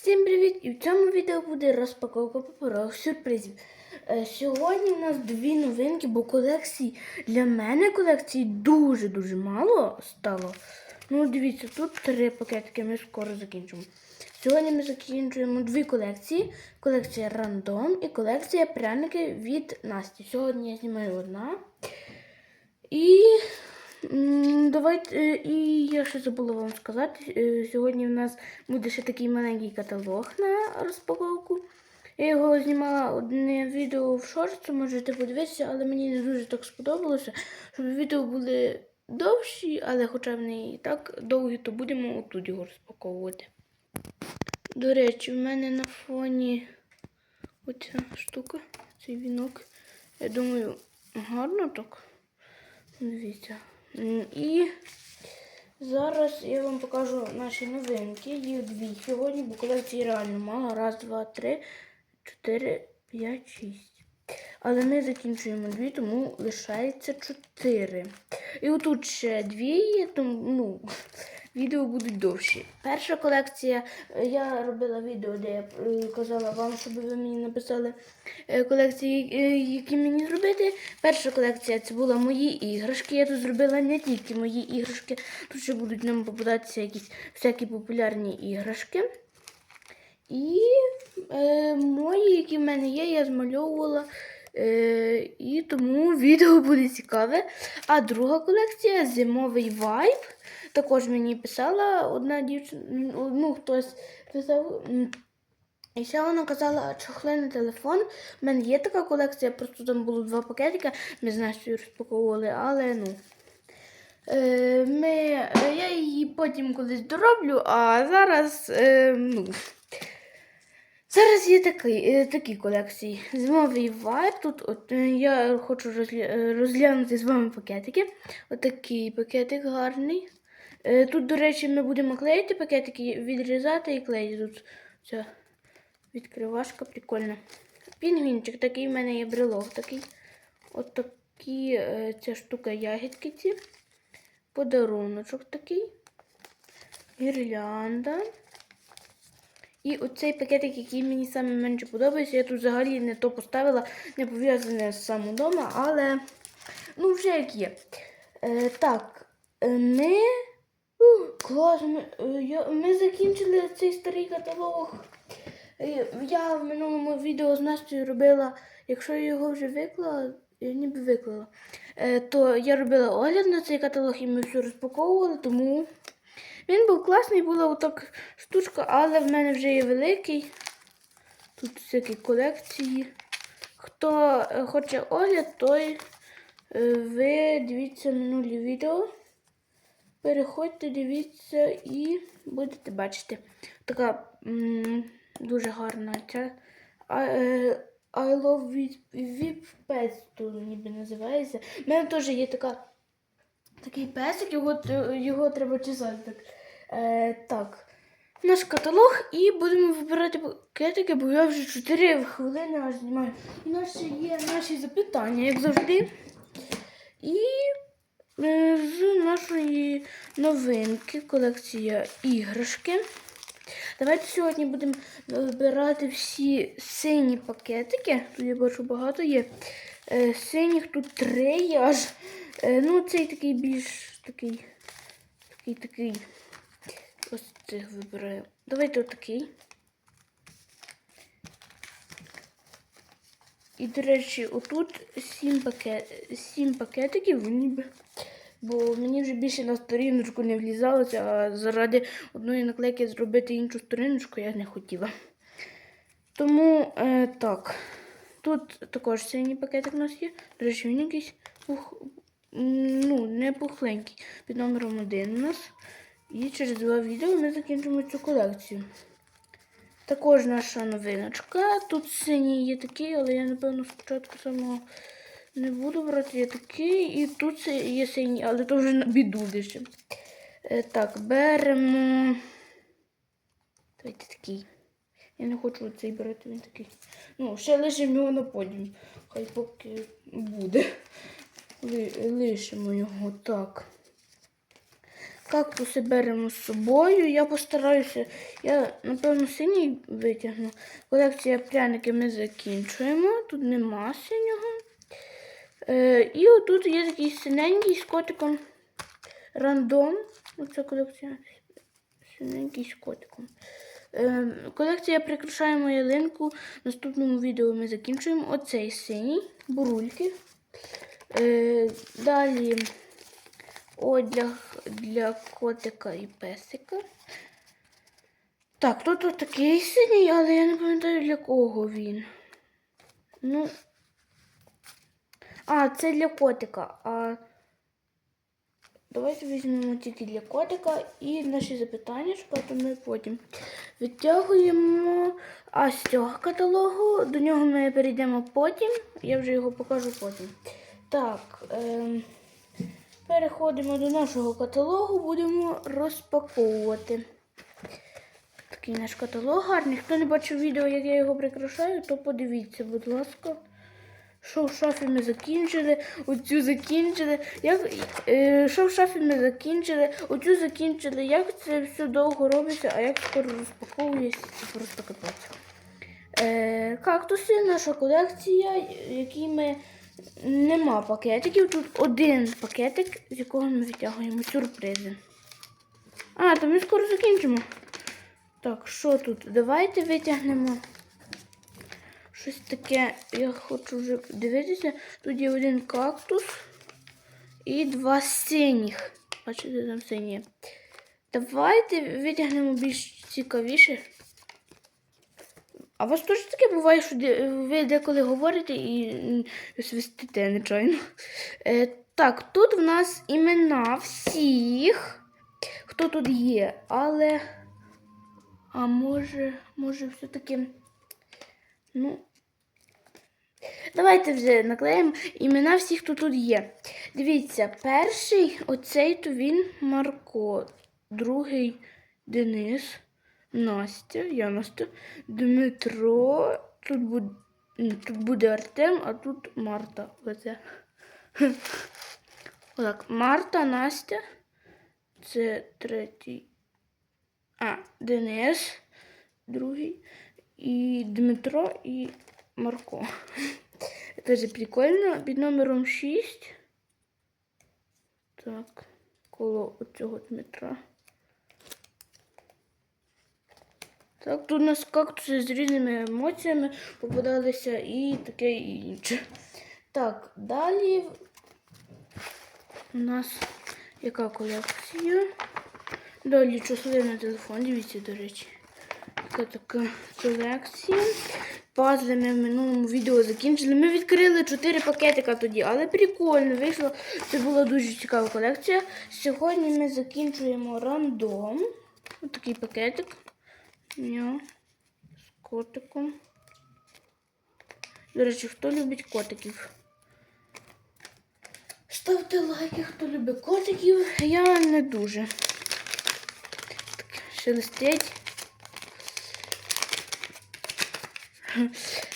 Всім привіт! І в цьому відео буде розпаковка паперових сюрпризів. Е, Сьогодні у нас дві новинки, бо колекцій для мене колекцій дуже-дуже мало стало. Ну, дивіться, тут три пакетики, ми скоро закінчимо. Сьогодні ми закінчуємо дві колекції: колекція рандом і колекція пряники від Насті. Сьогодні я знімаю одна. І давайте, е, і я ще забула вам сказати. е, Сьогодні в нас буде ще такий маленький каталог на розпаковку. Я його знімала одне відео в шорті, можете подивитися, але мені не дуже так сподобалося, щоб відео були довші, але хоча вони і так довгі, то будемо отут його розпаковувати. До речі, в мене на фоні оця штука, цей вінок. Я думаю, гарно так. Дивіться. І зараз я вам покажу наші новинки. Їх дві сьогодні, бо колекції реально мало. Раз, два, три, чотири, п'ять, шість. Але ми закінчуємо дві, тому лишається чотири. І отут ще дві тому ну, відео будуть довші. Перша колекція, е, я робила відео, де я е, казала вам, щоб ви мені написали е, колекції, які мені зробити. Перша колекція це була мої іграшки. Я тут зробила не тільки мої іграшки, тут ще будуть нам попадатися якісь всякі популярні іграшки. І е, мої, які в мене є, я змальовувала. Е, і тому відео буде цікаве. А друга колекція зимовий вайб. Також мені писала одна дівчина, ну хтось писав. І ще вона казала чохли на телефон. У мене є така колекція, просто там було два пакетика, ми з Настю розпаковували, але ну. Е, ми, я її потім колись дороблю, а зараз. Е, ну, Зараз є такий, е, такі колекції. Зимовий вайб. Тут от, е, я хочу е, розглянути з вами пакетики. Отакий пакетик гарний. Тут, до речі, ми будемо клеїти пакетики, відрізати і клеїти. Тут ця відкривашка прикольна. Пінгвінчик, такий в мене є брелок такий. От такі, ця штука ягідки ці. Подаруночок такий. Гірлянда. І оцей пакетик, який мені саме менше подобається, я тут взагалі не то поставила, не пов'язане з самим дома, але ну вже як є. Е, так, е, ми. Клас, ми, е, я, ми закінчили цей старий каталог. Е, Я в минулому відео з Настю робила, якщо я його вже виклала, я ніби виклала, то я робила огляд на цей каталог і ми все розпаковували, тому він був класний, була отак штучка, але в мене вже є великий. Тут всякі колекції. Хто е, хоче огляд, той е, ви дивіться минулі відео. Переходьте, дивіться і будете бачити. Така дуже гарна ця. Е, I love Pets ніби називається. У мене теж є така, такий песик, його, його треба чесати. Так. Е, так. Наш каталог і будемо вибирати пакетики, бо я вже 4 хвилини аж знімаю. І наші є наші запитання, як завжди. І е, з нашої новинки колекція іграшки. Давайте сьогодні будемо вибирати всі сині пакетики. Тут я бачу багато є. Е, синіх тут три є аж. Е, ну, цей такий більш такий. Такий такий. Ось цих вибираю. Давайте отакий. І, до речі, отут сім, пакет... сім пакетиків, ніби. Бо мені вже більше на сторіночку не влізалося, а заради одної наклейки зробити іншу сторіночку я не хотіла. Тому е, так. Тут також синій пакетик у нас є. До речі, він якийсь ну, не пухленький. Під номером один у нас. І через два відео ми закінчимо цю колекцію. Також наша новиночка. Тут синій є такий, але я, напевно, спочатку самого не буду брати. Є такий. І тут є синій, але то вже на біду лише. Е, так, беремо. Давайте такий. Я не хочу цей брати, він такий. Ну, ще лишимо його на подіум. Хай поки буде. Ли- Лишимо його так. Кактуси беремо з собою. Я постараюся, я, напевно, синій витягну. Колекція пряники ми закінчуємо. Тут нема синього. Е, і отут є такий синенький з котиком рандом. Оце колекція синенький з котиком. Е, колекція прикрашаємо ялинку. В наступному відео ми закінчуємо оцей синій, бурульки. Е, далі одяг для котика і песика. Так, тут от такий синій, але я не пам'ятаю для кого він. Ну. А, це для котика. А давайте візьмемо тільки для котика і наші запитання, то ми потім відтягуємо. А з цього каталогу до нього ми перейдемо потім. Я вже його покажу потім. Так. Ем... Переходимо до нашого каталогу, будемо розпаковувати. Такий наш каталог гарний. Хто не бачив відео, як я його прикрашаю, то подивіться, будь ласка. Що в шафі ми закінчили, оцю закінчили. Як, е, що в шафі ми закінчили, оцю закінчили. Як це все довго робиться, а як скоро розпаковується, це просто капець. Е, кактуси, наша колекція, які ми Нема пакетиків. Тут один пакетик, з якого ми витягуємо сюрпризи. А, то ми скоро закінчимо. Так, що тут? Давайте витягнемо щось таке. Я хочу вже дивитися. Тут є один кактус і два синіх. Бачите, там сині. Давайте витягнемо більш цікавіше. А у вас теж таке буває, що ви деколи говорите і свистите нечайно. Е, так, тут в нас імена всіх, хто тут є, але. А може, може, все-таки. Ну. Давайте вже наклеїмо імена всіх, хто тут є. Дивіться, перший оцей то він Марко, другий Денис. Настя, я Настя, Дмитро, тут буде, тут буде Артем, а тут Марта. Оце. Отак, Марта, Настя. Це третій. А, Денис, другий. І Дмитро і Марко. Це прикольно. Під номером 6. Так, коло оцього Дмитра. Так, тут у нас кактуси з різними емоціями попадалися і таке і інше. Так, далі у нас яка колекція? Далі числовий телефон, дивіться, до речі. Така така колекція. Пазли ми в минулому відео закінчили. Ми відкрили 4 пакетика тоді, але прикольно вийшло. Це була дуже цікава колекція. Сьогодні ми закінчуємо рандом. Ось такий пакетик. Ньо. З котиком. До речі, хто любить котиків? Ставте лайки, хто любить котиків. Я не дуже. Так, шелестить.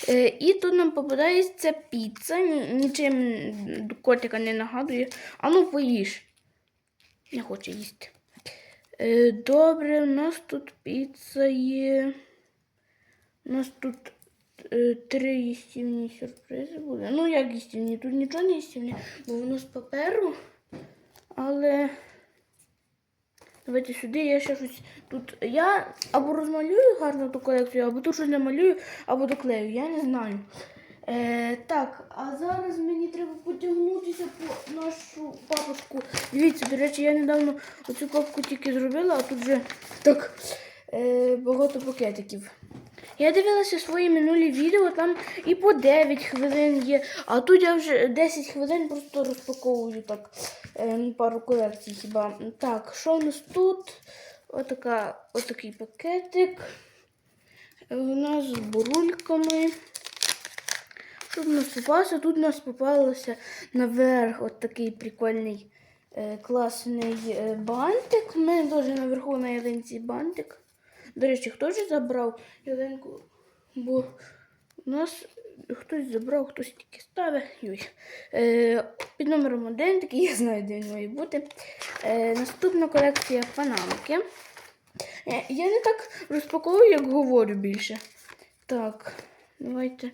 Е, І тут нам попадається піца. Нічим котика не нагадує. А ну поїж. Не хоче їсти. Е, Добре, у нас тут піца є. У нас тут е, три їстівні сюрпризи були. Ну, як їстівні? Тут нічого не їстівні, бо воно з паперу. Але давайте сюди я ще щось тут. Я або розмалюю гарно ту колекцію, або тут щось намалюю, або доклею. Я не знаю. Е, так, а зараз мені треба потягнутися по нашу папочку. Дивіться, до речі, я недавно оцю папку тільки зробила, а тут вже так е, багато пакетиків. Я дивилася свої минулі відео, там і по 9 хвилин є, а тут я вже 10 хвилин просто розпаковую так е, пару колекцій хіба. Так, що у нас тут? Отака, отакий пакетик. Е, У нас з бурульками. Тут у нас попався, тут у нас попалося наверх от такий прикольний е, класний е, бантик. У мене теж наверху на ялинці бантик. До речі, хто ж забрав ялинку? Бо у нас хтось забрав, хтось тільки ставить. Е, під номером один, такий я знаю, де він має бути. Е, наступна колекція панамки. Е, я не так розпаковую, як говорю більше. Так, давайте.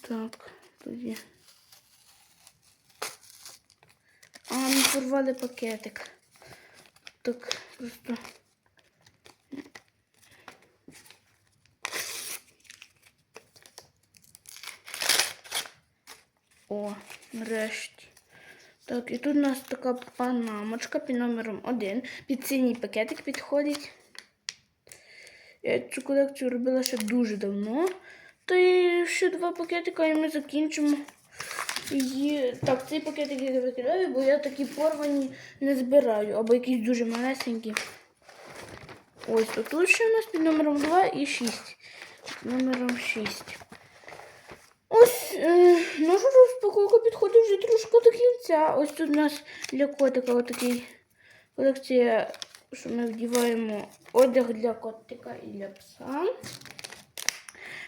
Так, тоді. А, ми порвали пакетик. Так, просто. О, нарешті. Так, і тут у нас така панамочка під номером 1. Під синій пакетик підходить. Я цю колекцію робила ще дуже давно. Та ще два пакетика і ми закінчимо. її. Так, цей пакетик я викидаю, бо я такі порвані не збираю, або якісь дуже малесенькі. Ось тут ще у нас під номером 2 і 6. Номером 6. Ось е, наша розпаковка підходить вже трошки до кінця. Ось тут у нас для котика отакий колекція, що ми вдіваємо одяг для котика і для пса.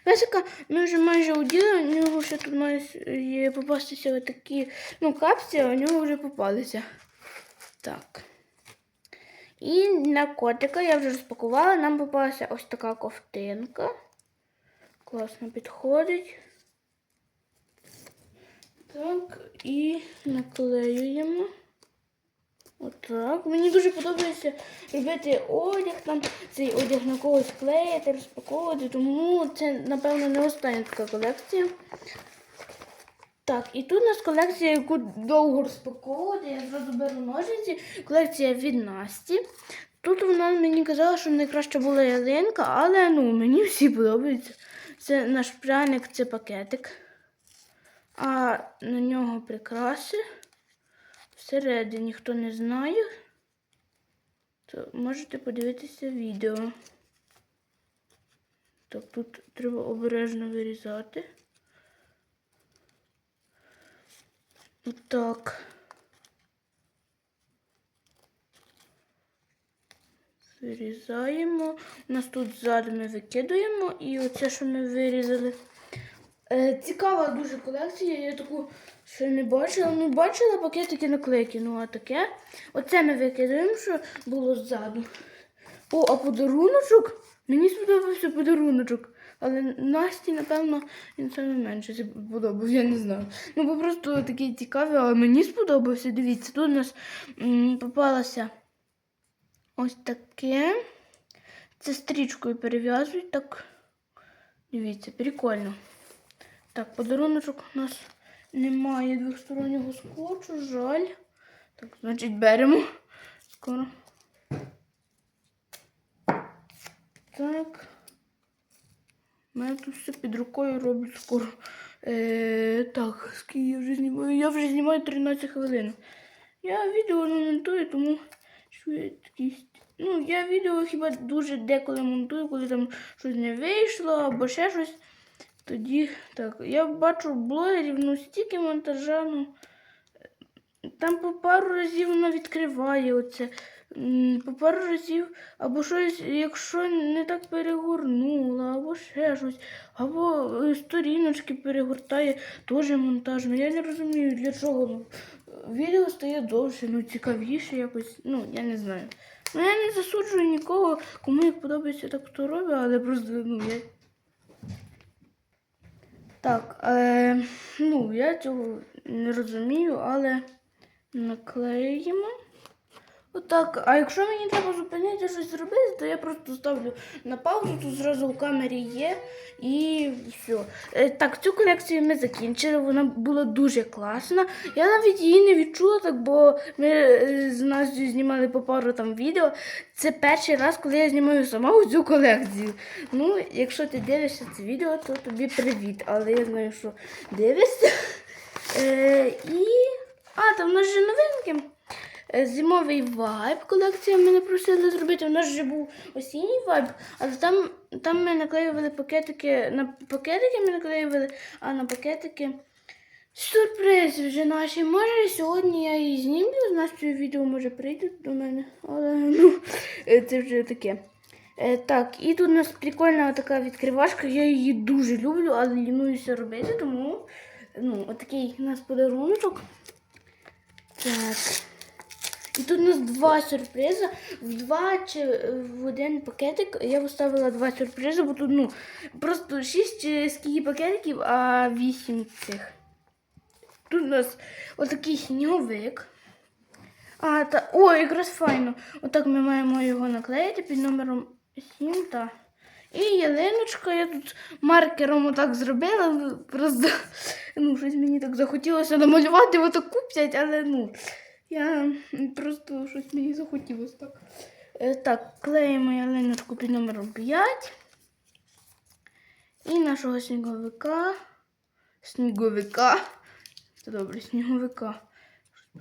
Песика ми вже майже оділи, у нього ще тут є попастися отакі ну, капці, у нього вже попалися. Так. І на котика я вже розпакувала, нам попалася ось така ковтинка. Класно підходить. Так, і наклеюємо. Отак. Мені дуже подобається робити одяг, там цей одяг на когось клеїти, розпаковувати, тому це, напевно, не остання така колекція. Так, і тут у нас колекція, яку довго розпаковувати. Я зразу беру ножиці. Колекція від Насті. Тут вона мені казала, що найкраще була ялинка, але ну, мені всі подобаються. Це наш пряник, це пакетик. А на нього прикраси. Всередині хто не знає, то можете подивитися відео. Так, тут треба обережно вирізати. Так. Вирізаємо. У нас тут ззаду ми викидуємо і оце, що ми вирізали. Е, цікава дуже колекція, я таку ще не бачила. Ну, бачила пакетики наклейки, ну а таке. Оце ми викидаємо, що було ззаду. О, а подаруночок? Мені сподобався подаруночок. Але Насті, напевно, він саме менше сподобався, я не знаю. Ну, бо просто такий цікавий, але мені сподобався. Дивіться, тут у нас попалося ось таке. Це стрічкою перев'язують так. Дивіться, прикольно. Так, подаруночок у нас немає двостороннього скотчу, жаль. Так, значить, беремо. Скоро. Так. У мене тут все під рукою роблю скоро. Е, так, скільки я вже знімаю? Я вже знімаю 13 хвилин. Я відео не монтую, тому що я такий. Ну, я відео хіба дуже деколи монтую, коли там щось не вийшло або ще щось. Тоді так. Я бачу блогерів, ну стільки монтажа, ну. Там по пару разів вона відкриває оце. По пару разів, або щось, якщо не так перегорнула, або ще щось, або е, сторіночки перегортає, теж монтажно. Я не розумію, для чого. Ну, відео стає довше, ну цікавіше якось. Ну, я не знаю. Ну, я не засуджую нікого, кому як подобається так хто робить, але просто, ну, я. Так, е, ну, я цього не розумію, але наклеїмо. Отак. А якщо мені треба зупинити щось зробити, то я просто ставлю на паузу, тут зразу в камері є і все. Так, цю колекцію ми закінчили, вона була дуже класна. Я навіть її не відчула, так, бо ми е, з Настю знімали по пару там відео. Це перший раз, коли я знімаю сама цю колекцію. Ну, якщо ти дивишся це відео, то тобі привіт. Але я знаю, що дивишся. Е, і. А, там у нас же новинки. Е, Зимовий вайб колекція мене просили зробити. У нас вже був осінній вайб, але там, там ми наклеювали пакетики. На пакетики ми наклеювали, а на пакетики сюрприз вже наші. Може сьогодні я її знімлю, з Настю відео може прийдуть до мене. Але ну, е, це вже таке. Е, так, і тут у нас прикольна така відкривашка. Я її дуже люблю, але лінуюся робити, тому ну, отакий у нас подарунок. Так. І тут у нас два сюрпризи. В два чи в один пакетик я поставила два сюрпризи, бо тут ну, просто шість чи скільки пакетиків, а вісім цих. Тут у нас отакий сніговик. А, та, о, якраз файно. Отак ми маємо його наклеїти під номером 7. Та. І ялиночка, я тут маркером отак зробила. Просто ну, щось мені так захотілося намалювати отаку п'ять, але ну, я просто щось мені захотілося так. Е, так, клеїмо ялиночку під номером 5. І нашого сніговика. Сніговика. Це добре, сніговика.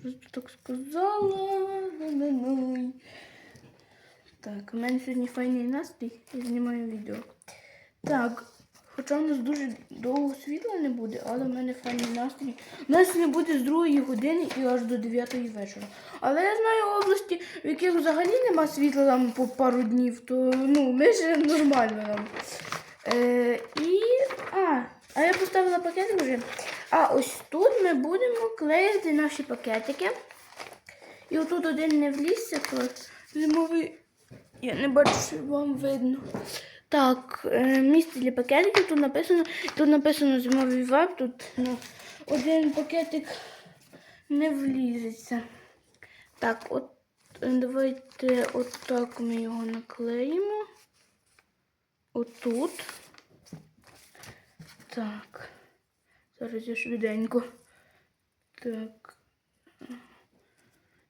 Просто так сказала. Так, у мене сьогодні файний настрій, я знімаю відео. Так, хоча в нас дуже довго світла не буде, але в мене файний настрій. У нас не буде з 2 години і аж до 9 вечора. Але я знаю області, в яких взагалі нема світла там по пару днів, то ну, ми ще нормально нам. Е, і. А, а я поставила пакетик вже. А ось тут ми будемо клеїти наші пакетики. І отут один не влізся, то зимовий. Я не бачу, що вам видно. Так, е, місце для пакетиків тут написано. Тут написано зимовий веб, тут ну, один пакетик не влізеться. Так, от е, давайте отак ми його наклеїмо. Отут. Так. Зараз я швиденько. Так.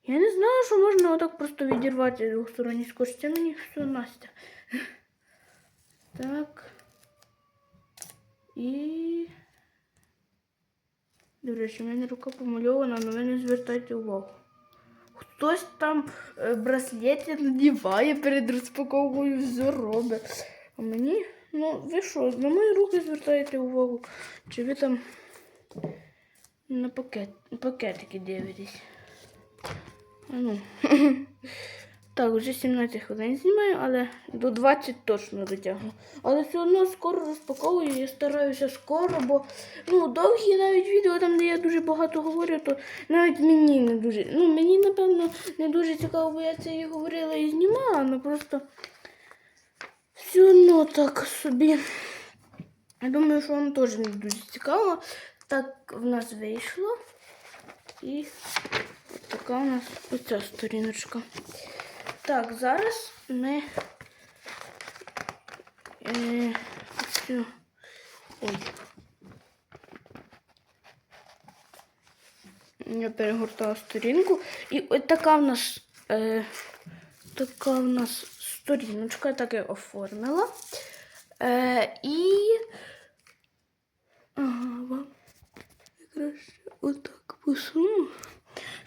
Я не знала, що можна отак просто відірвати двосторонній скотч. Це мені все Настя. Так. І. До речі, в мене рука помальована, але ви не звертайте увагу. Хтось там е, браслети надіває перед розпаковкою, все робить. А мені, ну, ви що, на мої руки звертаєте увагу? Чи ви там на пакет, пакетики дивитесь? А ну. Так, вже 17 хвилин знімаю, але до 20 точно дотягну. Але все одно скоро розпаковую, я стараюся скоро, бо ну, довгі навіть відео, там, де я дуже багато говорю, то навіть мені не дуже. Ну, мені, напевно, не дуже цікаво, бо я це і говорила і знімала, але просто все одно так собі. Я думаю, що вам теж не дуже цікаво. Так в нас вийшло. І така у нас оця сторіночка. Так, зараз ми е, ой. Я перегортала сторінку. І ось така в нас е, така в нас сторіночка, так я оформила. Е, і ага, краще отак посуну,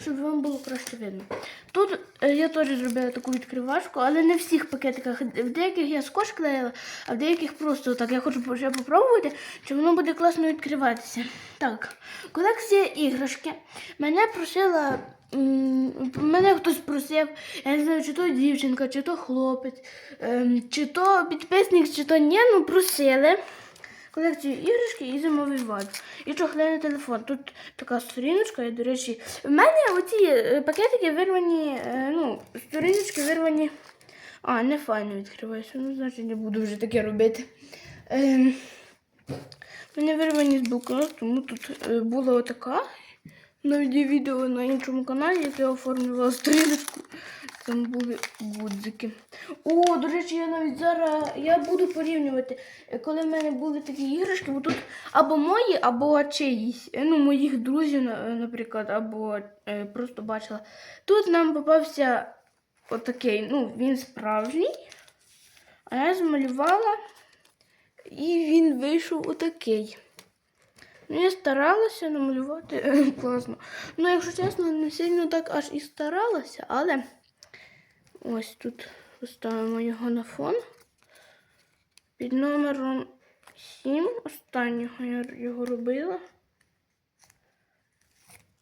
щоб вам було краще видно. Тут е, я теж зробила таку відкривашку, але не в всіх пакетиках. В деяких я скотч клеїла, а в деяких просто так. Я хочу ще попробувати, чи воно буде класно відкриватися. Так, колекція іграшки. Мене просила. Мене хтось просив, я не знаю, чи то дівчинка, чи то хлопець, ем, чи то підписник, чи то ні, ну просили колекцію іграшки і зимовий вайб. І чохляний телефон. Тут така сторіночка, і, до речі, в мене оці е, пакетики вирвані, е, ну, сторіночки вирвані. А, не файно відкривається, ну, значить не буду вже таке робити. Ем, мене вирвані з блокнот, тому тут е, була отака. Навіть відео на іншому каналі, як я оформлювала сторіночку. Там були гудзики. О, до речі, я навіть зараз я буду порівнювати, е, коли в мене були такі іграшки, бо тут або мої, або чиїсь. е, Ну, моїх друзів, е, наприклад, або просто бачила. Тут нам попався отакий, ну, він справжній. А я змалювала, і він вийшов отакий. Ну, я старалася намалювати класно. Ну, якщо чесно, не сильно так аж і старалася, але ось тут поставимо його на фон. Під номером 7 останнього я його робила.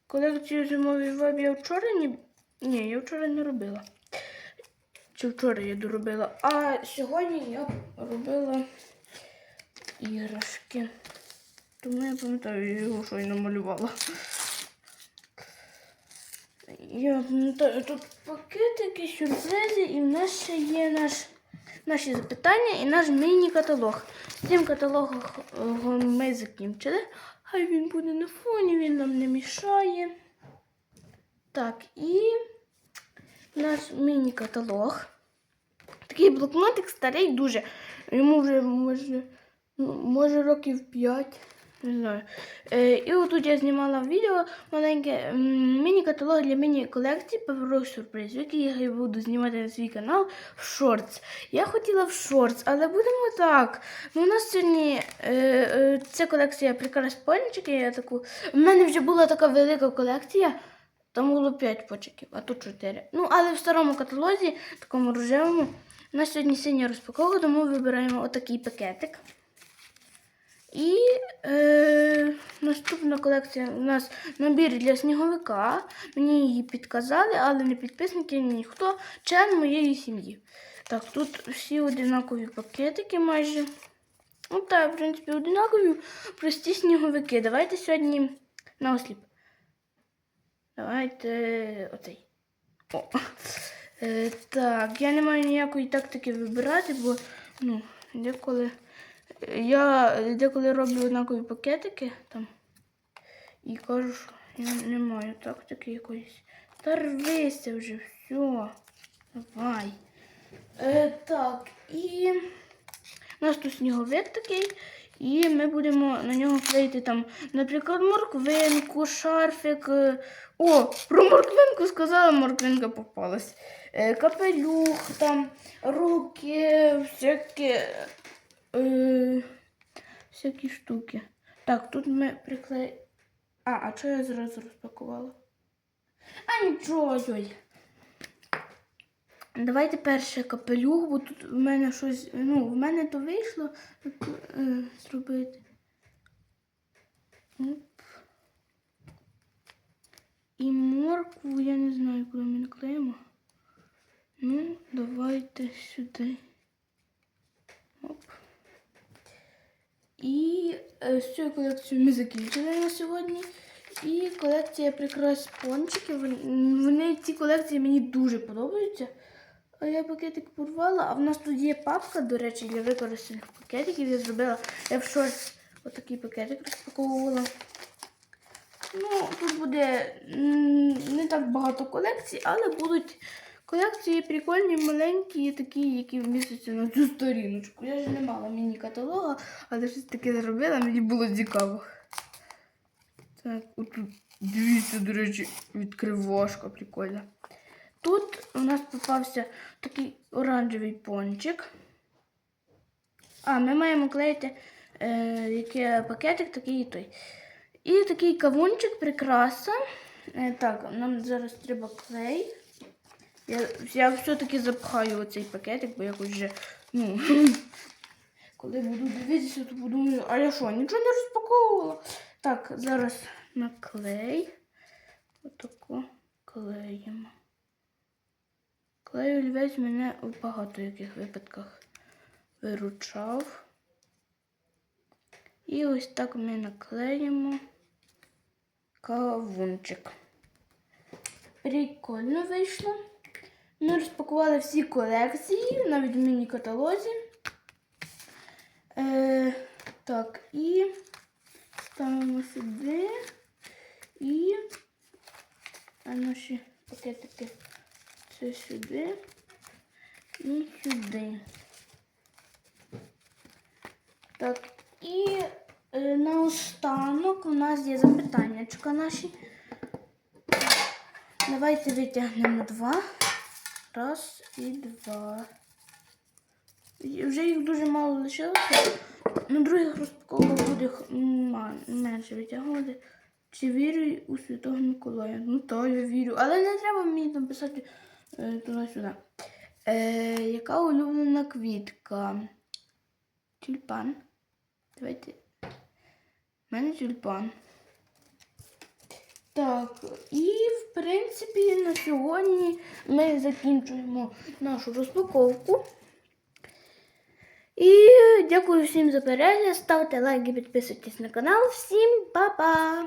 Колекцію зимовий веб я вчора ні. Ні, я вчора не робила. Чи вчора я доробила. А сьогодні я робила іграшки. Тому я пам'ятаю, я його щойно малювала. Я пам'ятаю, тут пакетики, сюрпризи, і в нас ще є наш, наші запитання і наш міні-каталог. Цим каталогом ми закінчили. Хай він буде на фоні, він нам не мішає. Так, і наш міні-каталог. Такий блокнотик старий дуже. Йому вже може, ну, може років 5. Не знаю. Е, і отут я знімала відео маленьке міні-каталог для міні-колекцій паперових сюрпризів, які я буду знімати на свій канал в шортс. Я хотіла в шортс, але будемо так. Ну, у нас сьогодні е, е, ця колекція прикрас пончики. Я таку. У мене вже була така велика колекція. Там було 5 почеків, а тут 4. Ну, але в старому каталозі, такому рожевому, у нас сьогодні синя розпаковка, тому вибираємо отакий пакетик. І е, наступна колекція у нас набір для сніговика. Мені її підказали, але не підписники, ніхто, член моєї сім'ї. Так, тут всі одинакові пакетики майже. Ну так, в принципі, одинакові прості сніговики. Давайте сьогодні на осліп. Давайте оцей. О. Е, так, я не маю ніякої тактики вибирати, бо ну, деколи я деколи роблю однакові пакетики там і кажу, що я не маю тактики якоїсь. Та рвися вже, все. Давай. Е, так, і у нас тут сніговик такий, і ми будемо на нього клеїти там, наприклад, морквинку, шарфик. е, О, про морквинку сказала, морквинка попалась. Е, Капелюх, там, руки, всякі, е, всякі штуки. Так, тут ми приклеїмо. А, а що я зразу розпакувала? А нічого. Давайте перше капелюх, бо тут в мене щось. Ну, в мене то вийшло так, е, зробити. Оп. І моркву я не знаю, куди ми наклеїмо. Ну, давайте сюди. Оп. І е, з цією колекцією ми закінчили на сьогодні. І колекція прикрас пончиків. Вони ці колекції мені дуже подобаються. А я пакетик порвала, а в нас тут є папка, до речі, для використаних пакетиків. Я зробила. Я в щось отакий пакетик розпаковувала. Ну, тут буде не так багато колекцій, але будуть колекції прикольні, маленькі, такі, які вмістяться на цю сторіночку. Я ж не мала міні-каталога, але щось таке зробила, мені було цікаво. Так, отут дивіться, до речі, відкривашка прикольна. Тут у нас попався такий оранжевий пончик. А, ми маємо клеїти е, який пакетик, такий і той. І такий кавунчик, прикраса. Е, так, нам зараз треба клей. Я, я все-таки запхаю оцей пакетик, бо якось вже, ну, коли буду дивитися, то подумаю, а я що, нічого не розпаковувала. Так, зараз на клей. Отако клеїмо. Клей олівець мене у багато яких випадках виручав. І ось так ми наклеїмо кавунчик. Прикольно вийшло. Ми розпакували всі колекції, навіть в міні-каталозі. Е, так, і ставимо сюди. І а наші пакетики це сюди і сюди. Так, і е, наостанок у нас є запитаннячка наші. Давайте витягнемо два. Раз і два. Вже їх дуже мало лишилося. На других розпаковках буде менше витягувати. Чи вірю у Святого Миколая? Ну так, я вірю. Але не треба мені там писати е, туди-сюди. Е, яка улюблена квітка? Тюльпан. Давайте. У мене тюльпан. Так, і в принципі на сьогодні ми закінчуємо нашу розпаковку. І дякую всім за перегляд. Ставте лайки, підписуйтесь на канал. Всім па-па!